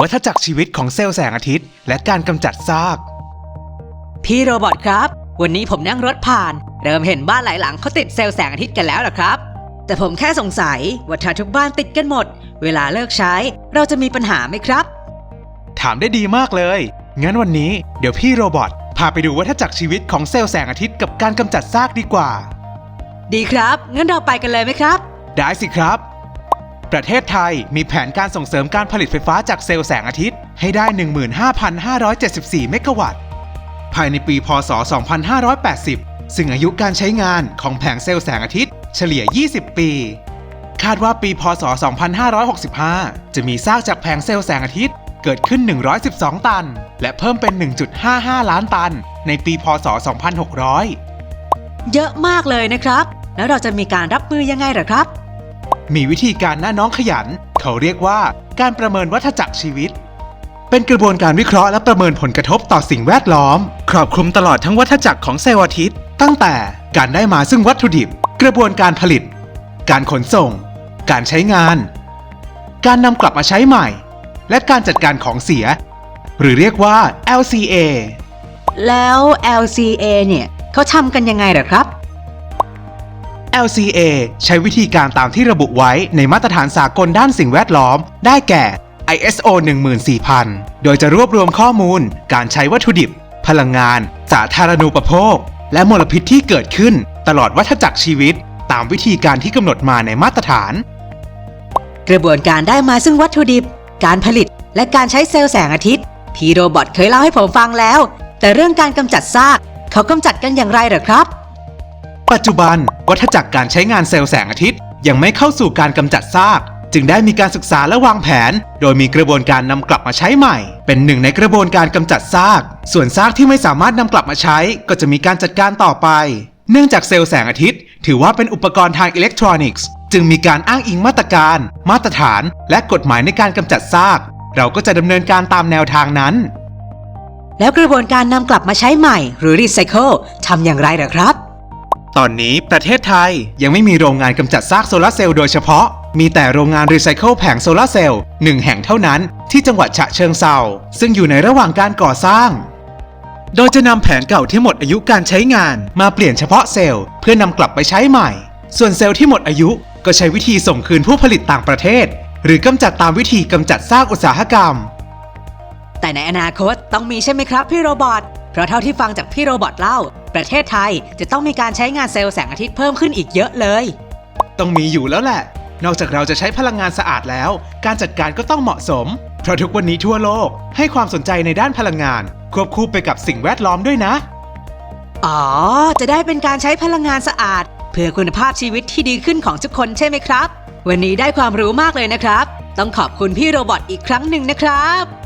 วัฏจักรชีวิตของเซลล์แสงอาทิตย์ และการกำจัดซาก พี่โรบอทครับ วันนี้ผมนั่งรถผ่าน เริ่มเห็นบ้านหลายหลังเขาติดเซลล์แสงอาทิตย์กันแล้วล่ะครับ แต่ผมแค่สงสัยว่าถ้าทุกบ้านติดกันหมด เวลาเลิกใช้ เราจะมีปัญหาไหมครับ ถามได้ดีมากเลย งั้นวันนี้เดี๋ยวพี่โรบอทพาไปดูวัฏจักรชีวิตของเซลล์แสงอาทิตย์กับการกำจัดซากดีกว่า ดีดีครับงั้นเราไปกันเลยไหมครับ ได้สิครับ ประเทศไทยมีแผนการส่งเสริมการผลิตไฟฟ้าจากเซลล์แสงอาทิตย์ ให้ได้ 15,574 เมกะวัตต์ ภายในปี พศ 2580 ซึ่งอายุการใช้งานของแผงเซลล์แสงอาทิตย์เฉลี่ย 20 ปี คาดว่าปี พศ 2565 จะมีซากจากแผงเซลล์แสงอาทิตย์เกิดขึ้น 112 ตัน และเพิ่มเป็น 1.55 ล้านตัน ในปี พศ 2600 เยอะมากเลยนะครับ แล้วเราจะมีการรับมือยังไงหรอครับ มีวิธีการหน้าน้องขยัน เขาเรียกว่าการประเมินวัฏจักรชีวิต เป็นกระบวนการวิเคราะห์และประเมินผลกระทบต่อสิ่งแวดล้อม ครอบคลุมตลอดทั้งวัฏจักรของเซลล์อาทิตย์ ตั้งแต่การได้มาซึ่งวัตถุดิบ กระบวนการผลิต การขนส่ง การใช้งาน การนำกลับมาใช้ใหม่ และการจัดการของเสีย หรือเรียกว่า LCA แล้ว LCA เนี่ยเขาทำกันยังไงเหรอครับ LCA ใช้วิธีการตามที่ระบุไว้ในมาตรฐานสากลด้านสิ่งแวดล้อม ได้แก่ ISO 14000 โดยจะรวบรวมข้อมูล การใช้วัตถุดิบ พลังงาน สาธารณูปโภค และมลพิษที่เกิดขึ้น ตลอดวัฏจักรชีวิต ตามวิธีการที่กำหนดมาในมาตรฐาน กระบวนการได้มาซึ่งวัตถุดิบ การผลิต และการใช้เซลล์แสงอาทิตย์ พี่โรบอทเคยเล่าให้ผมฟังแล้ว แต่เรื่องการกำจัดซาก เขากำจัดกันอย่างไรเหรอครับ ปัจจุบันวัฏจักรการใช้งานเซลล์แสงอาทิตย์ ยังไม่เข้าสู่การกำจัดซาก จึงได้มีการศึกษาและวางแผน โดยมีกระบวนการนำกลับมาใช้ใหม่ เป็นหนึ่งในกระบวนการกำจัดซาก ส่วนซากที่ไม่สามารถนำกลับมาใช้ ก็จะมีการจัดการต่อไป เนื่องจากเซลล์แสงอาทิตย์ ถือว่าเป็นอุปกรณ์ทางอิเล็กทรอนิกส์ จึงมีการอ้างอิงมาตรการ มาตรฐาน และกฎหมายในการกำจัดซาก เราก็จะดำเนินการตามแนวทางนั้นแล้วกระบวนการนำกลับมาใช้ใหม่ หรือรีไซเคิลทำอย่างไรหรอครับ ตอนนี้ประเทศไทยยังไม่มีโรงงานกำจัดซากโซลาร์เซลล์โดยเฉพาะ มีแต่โรงงานรีไซเคิลแผงโซลาร์เซลล์หนึ่งแห่งเท่านั้นที่จังหวัดฉะเชิงเซาซึ่งอยู่ในระหว่างการก่อสร้าง โดยจะนำแผงเก่าที่หมดอายุการใช้งาน มาเปลี่ยนเฉพาะเซลล์เพื่อนำกลับไปใช้ใหม่ ส่วนเซลล์ที่หมดอายุก็ใช้วิธีส่งคืนผู้ผลิตต่างประเทศ หรือกำจัดตามวิธีกำจัดซากอุตสาหกรรม แต่ในอนาคตต้องมีใช่ไหมครับพี่โรบอท เพราะเท่าที่ฟังจากพี่โรบอทเล่า ประเทศไทยจะต้องมีการใช้งานเซลล์แสงอาทิตย์เพิ่มขึ้นอีกเยอะเลย ต้องมีอยู่แล้วแหละ นอกจากเราจะใช้พลังงานสะอาดแล้ว การจัดการก็ต้องเหมาะสม เพราะทุกวันนี้ทั่วโลกให้ความสนใจในด้านพลังงาน ควบคู่ไปกับสิ่งแวดล้อมด้วยนะ อ๋อ จะได้เป็นการใช้พลังงานสะอาด เพื่อคุณภาพชีวิตที่ดีขึ้นของทุกคนใช่ไหมครับ วันนี้ได้ความรู้มากเลยนะครับ ต้องขอบคุณพี่โรบอทอีกครั้งหนึ่งนะครับ